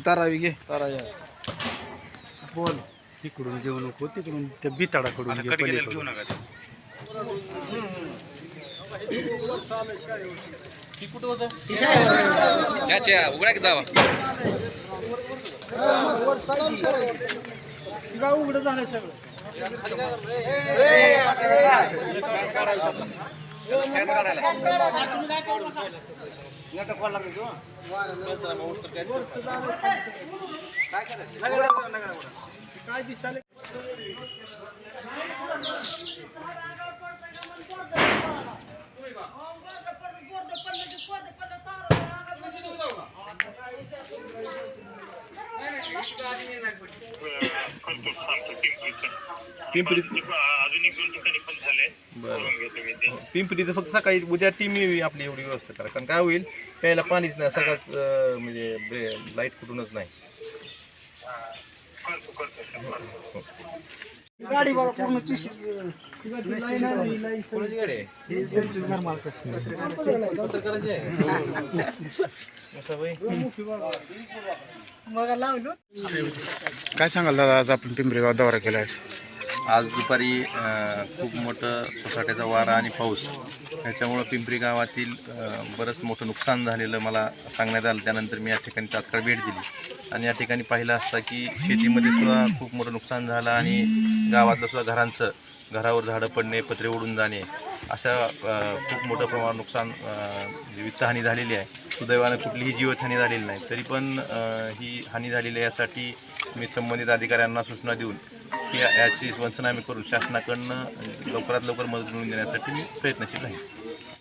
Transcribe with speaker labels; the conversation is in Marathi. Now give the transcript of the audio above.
Speaker 1: तारावी घे तारा या
Speaker 2: बोल तिकडून घेऊ नको तिकडून त्या बिताडाकडून घे
Speaker 3: घेऊ
Speaker 2: पलीकडून.
Speaker 3: नका ते.
Speaker 1: त्याच्या उघडा काय दिसाले
Speaker 3: पिंपरी अजून एक दोन ठिकाणी पण झाले करून घेतो मी ते
Speaker 4: पिंपरीचं फक्त सकाळी उद्या टीम येवी आपली एवढी व्यवस्था करा कारण काय होईल प्यायला पाणीच नाही सकाळच अं, म्हणजे लाइट कुठूनच नाही
Speaker 3: करतो करतो करतो.
Speaker 1: गाडी बाबा पूर्ण चिशी
Speaker 4: कोणाची गाडी आहे? पत्रकाराची आहे?
Speaker 2: काय सांगाल दादा आज आपण पिंपरीगाव दौरा केला आहे.
Speaker 4: आज दुपारी खूप मोठं सोसाट्याचा वारा आणि पाऊस. याच्यामुळं पिंपरी गावातील बरंच मोठं नुकसान झालेलं मला सांगण्यात आलं. त्यानंतर मी या ठिकाणी तात्काळ भेट दिली. आणि या ठिकाणी पाहिलं असता की शेतीमध्ये सुद्धा खूप मोठं नुकसान झालं आणि गावातलं सुद्धा घरांचं घरावर झाडं पडणे पत्रे उडून जाणे अशा खूप मोठं प्रमाणात नुकसान अं, वित्तहानी झालेली आहे. सुदैवानं कुठलीही जीवितहानी झालेली नाही. तरी पण ही हानी झालेली आहे यासाठी मी संबंधित अधिकाऱ्यांना सूचना देऊन की याची पंचनामे करून शासनाकडनं लवकरात लवकर मदत मिळवून देण्यासाठी मी प्रयत्नशील आहे